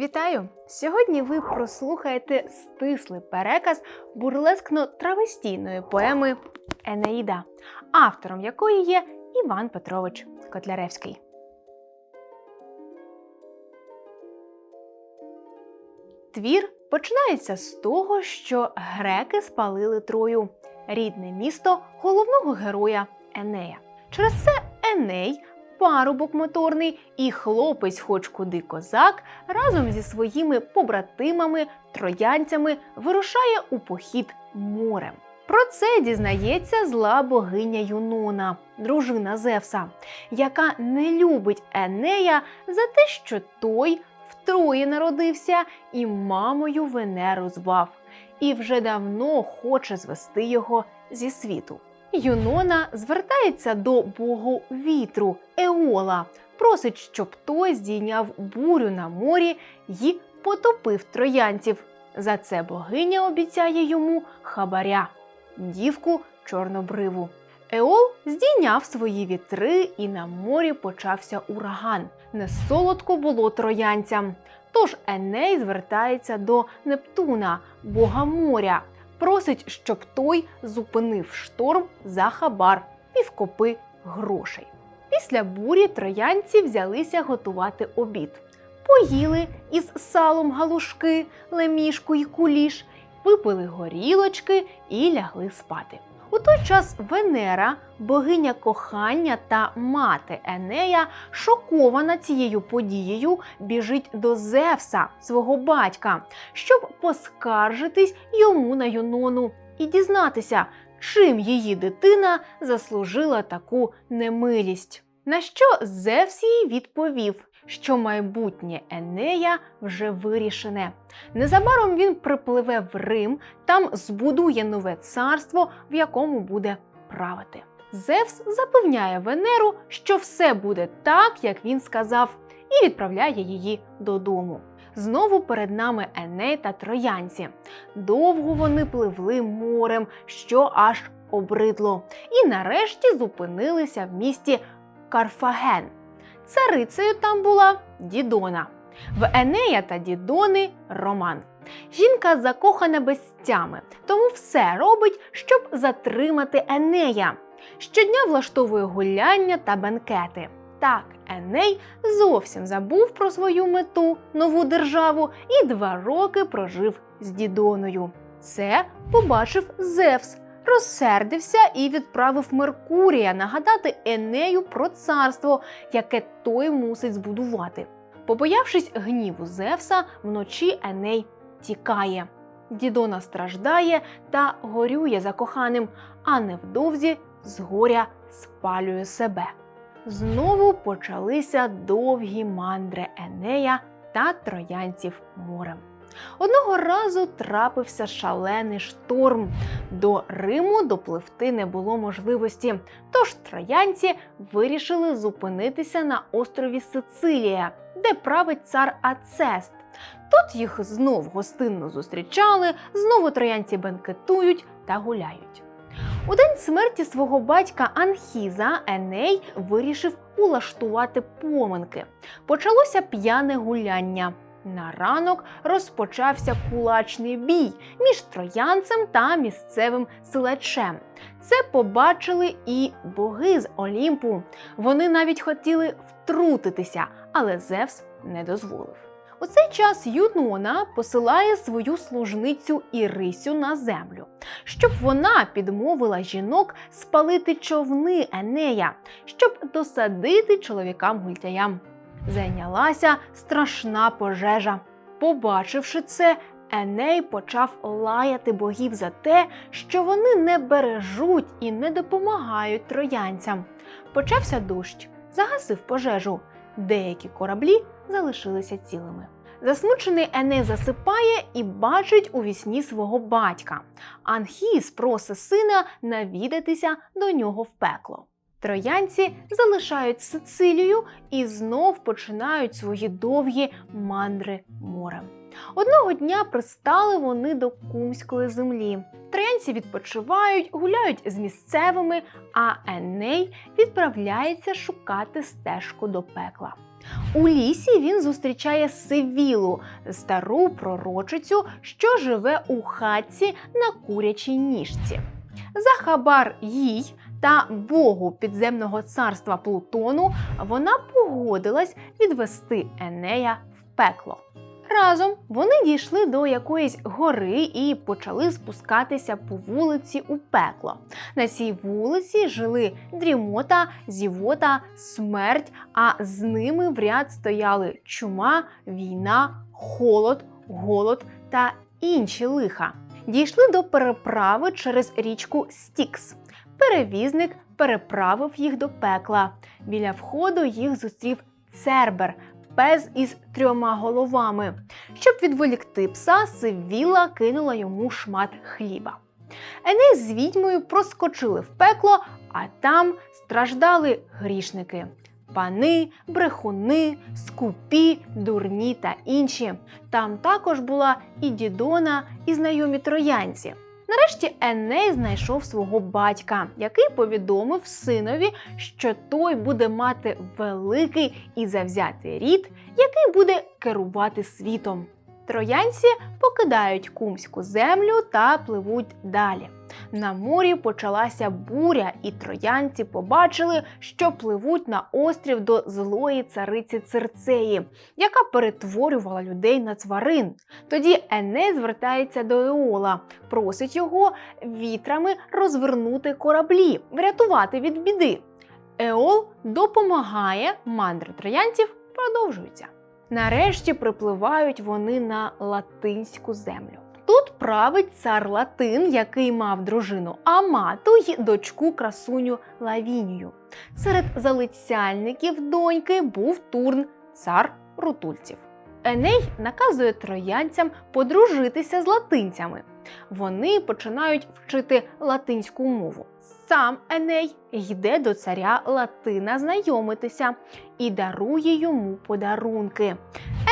Вітаю! Сьогодні ви прослухаєте стислий переказ бурлескно-травестійної поеми Енеїда, автором якої є Іван Петрович Котляревський. Твір починається з того, що греки спалили Трою, рідне місто головного героя Енея. Через це Еней, парубок моторний і хлопець, хоч куди козак, разом зі своїми побратимами, троянцями вирушає у похід морем. Про це дізнається зла богиня Юнона, дружина Зевса, яка не любить Енея за те, що той втроє народився і мамою Венеру звав, і вже давно хоче звести його зі світу. Юнона звертається до богу вітру Еола, просить, щоб той здійняв бурю на морі й потопив троянців. За це богиня обіцяє йому хабаря дівку чорнобриву. Еол здійняв свої вітри, і на морі почався ураган. Не солодко було троянцям. Тож Еней звертається до Нептуна, бога моря, просить, щоб той зупинив шторм за хабар півкопи грошей. Після бурі троянці взялися готувати обід. Поїли із салом галушки, лемішку й куліш, випили горілочки і лягли спати. У той час Венера, богиня кохання та мати Енея, шокована цією подією, біжить до Зевса, свого батька, щоб поскаржитись йому на Юнону і дізнатися, чим її дитина заслужила таку немилість. На що Зевс їй відповів, що майбутнє Енея вже вирішене. Незабаром він припливе в Рим, там збудує нове царство, в якому буде правити. Зевс запевняє Венеру, що все буде так, як він сказав, і відправляє її додому. Знову перед нами Еней та троянці. Довго вони пливли морем, що аж обридло, і нарешті зупинилися в місті Карфаген. Царицею там була Дідона. В Енея та Дідони роман. Жінка закохана без тями, тому все робить, щоб затримати Енея. Щодня влаштовує гуляння та бенкети. Так, Еней зовсім забув про свою мету нову державу і два роки прожив з Дідоною. Це побачив Зевс, розсердився і відправив Меркурія нагадати Енею про царство, яке той мусить збудувати. Побоявшись гніву Зевса, вночі Еней тікає. Дідона страждає та горює за коханим, а невдовзі з горя спалює себе. Знову почалися довгі мандри Енея та троянців морем. Одного разу трапився шалений шторм. До Риму допливти не було можливості, тож троянці вирішили зупинитися на острові Сицилія, де править цар Ацест. Тут їх знов гостинно зустрічали, знову троянці бенкетують та гуляють. У день смерті свого батька Анхіза Еней вирішив улаштувати поминки. Почалося п'яне гуляння. На ранок розпочався кулачний бій між троянцем та місцевим силачем. Це побачили і боги з Олімпу. Вони навіть хотіли втрутитися, але Зевс не дозволив. У цей час Юнона посилає свою служницю Ірисю на землю, щоб вона підмовила жінок спалити човни Енея, щоб досадити чоловікам гультяям. Зайнялася страшна пожежа. Побачивши це, Еней почав лаяти богів за те, що вони не бережуть і не допомагають троянцям. Почався дощ, загасив пожежу. Деякі кораблі залишилися цілими. Засмучений Еней засипає і бачить у вісні свого батька. Анхіс просить сина навідатися до нього в пекло. Троянці залишають Сицилію і знов починають свої довгі мандри морем. Одного дня пристали вони до кумської землі. Троянці відпочивають, гуляють з місцевими, а Еней відправляється шукати стежку до пекла. У лісі він зустрічає Сивілу, стару пророчицю, що живе у хатці на курячій ніжці. За хабар їй та богу підземного царства Плутону вона погодилась відвести Енея в пекло. Разом вони дійшли до якоїсь гори і почали спускатися по вулиці у пекло. На цій вулиці жили дрімота, зівота, смерть, а з ними в ряд стояли чума, війна, холод, голод та інші лиха. Дійшли до переправи через річку Стікс. Перевізник переправив їх до пекла. Біля входу їх зустрів Цербер, пес із трьома головами. Щоб відволікти пса, Сивіла кинула йому шмат хліба. Еней з відьмою проскочили в пекло, а там страждали грішники. Пани, брехуни, скупі, дурні та інші. Там також була і дідона, і знайомі троянці. Нарешті Еней знайшов свого батька, який повідомив синові, що той буде мати великий і завзятий рід, який буде керувати світом. Троянці покидають кумську землю та пливуть далі. На морі почалася буря, і троянці побачили, що пливуть на острів до злої цариці Цирцеї, яка перетворювала людей на тварин. Тоді Еней звертається до Еола, просить його вітрами розвернути кораблі, врятувати від біди. Еол допомагає, мандри троянців продовжуються. Нарешті припливають вони на латинську землю. Тут править цар Латин, який мав дружину Амату й дочку красуню Лавінію. Серед залицяльників доньки був Турн, цар рутульців. Еней наказує троянцям подружитися з латинцями. Вони починають вчити латинську мову. Сам Еней йде до царя Латина знайомитися і дарує йому подарунки.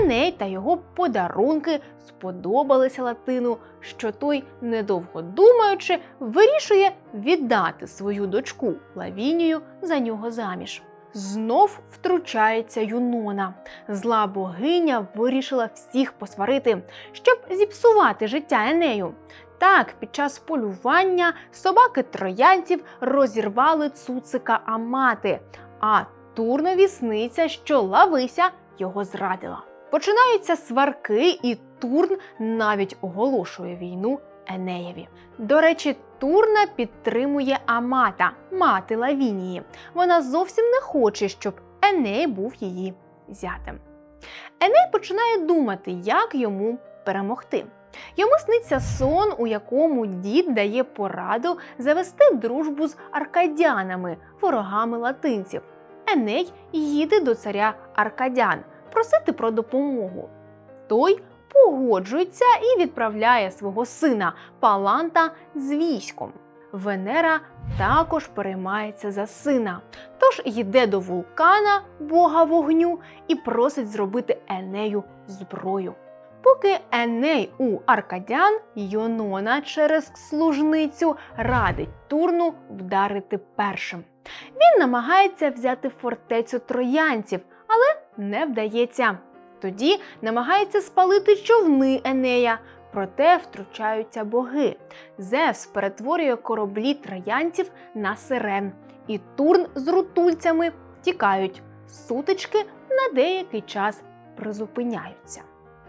Еней та його подарунки сподобалися Латину, що той, недовго думаючи, вирішує віддати свою дочку Лавінію за нього заміж. Знов втручається Юнона. Зла богиня вирішила всіх посварити, щоб зіпсувати життя Енею. Так, під час полювання собаки троянців розірвали цуцика Амати, а Турнові сниться, що Лавися його зрадила. Починаються сварки, і Турн навіть оголошує війну Енеєві. До речі, Турна підтримує Амата, мати Лавінії. Вона зовсім не хоче, щоб Еней був її зятем. Еней починає думати, як йому перемогти. Йому сниться сон, у якому дід дає пораду завести дружбу з аркадянами, ворогами латинців. Еней їде до царя Аркадян просити про допомогу. Той погоджується і відправляє свого сина Паланта з військом. Венера також переймається за сина, тож йде до вулкана, бога вогню, і просить зробити Енею зброю. Поки Еней у Аркадян, Йонона через служницю радить Турну вдарити першим. Він намагається взяти фортецю троянців, але не вдається. Тоді намагається спалити човни Енея, проте втручаються боги. Зевс перетворює кораблі троянців на сирен, і Турн з рутульцями тікають. Сутички на деякий час призупиняються.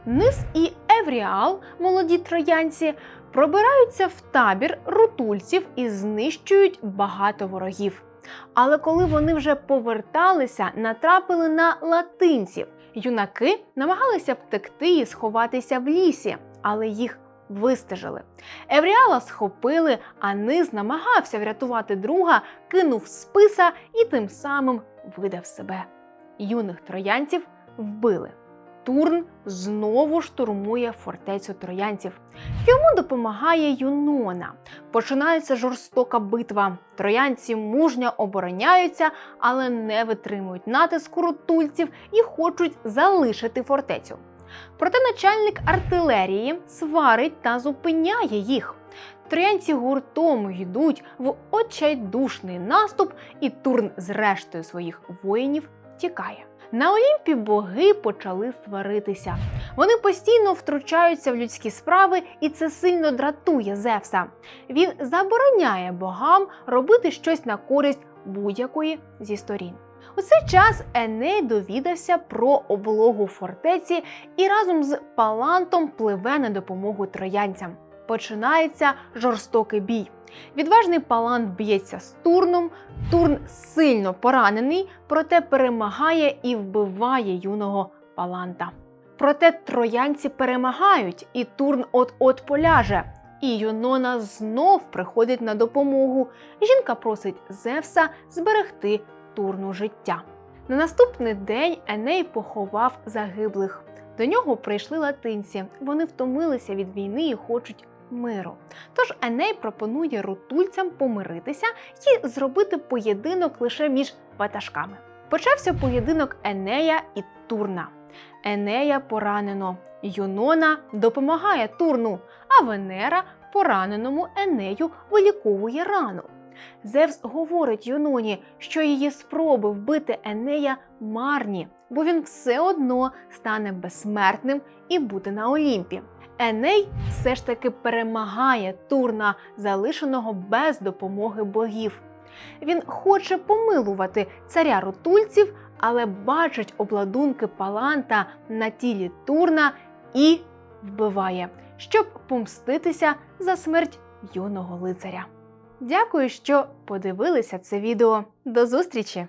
Низ і Евріал, молоді троянці, пробираються в табір рутульців і знищують багато ворогів. Але коли вони вже поверталися, натрапили на латинців. Юнаки намагалися втекти і сховатися в лісі, але їх вистежили. Евріала схопили, а низ намагався врятувати друга, кинув списа і тим самим видав себе. Юних троянців вбили. Турн знову штурмує фортецю троянців. Йому допомагає Юнона. Починається жорстока битва. Троянці мужньо обороняються, але не витримують натиску рутульців і хочуть залишити фортецю. Проте начальник артилерії сварить та зупиняє їх. Троянці гуртом йдуть в очайдушний наступ, і Турн з рештою своїх воїнів тікає. На Олімпі боги почали сваритися. Вони постійно втручаються в людські справи, і це сильно дратує Зевса. Він забороняє богам робити щось на користь будь-якої зі сторін. У цей час Еней довідався про облогу фортеці і разом з Палантом пливе на допомогу троянцям. Починається жорстокий бій. Відважний Палант б'ється з Турном. Турн сильно поранений, проте перемагає і вбиває юного Паланта. Проте троянці перемагають, і Турн от-от поляже. І Юнона знов приходить на допомогу. Жінка просить Зевса зберегти Турну життя. На наступний день Еней поховав загиблих. До нього прийшли латинці. Вони втомилися від війни і хочуть миру. Тож Еней пропонує рутульцям помиритися і зробити поєдинок лише між ватажками. Почався поєдинок Енея і Турна. Енея поранено. Юнона допомагає Турну, а Венера пораненому Енею виліковує рану. Зевс говорить Юноні, що її спроби вбити Енея марні, бо він все одно стане безсмертним і буде на Олімпі. Еней все ж таки перемагає Турна, залишеного без допомоги богів. Він хоче помилувати царя рутульців, але бачить обладунки Паланта на тілі Турна і вбиває, щоб помститися за смерть юного лицаря. Дякую, що подивилися це відео. До зустрічі!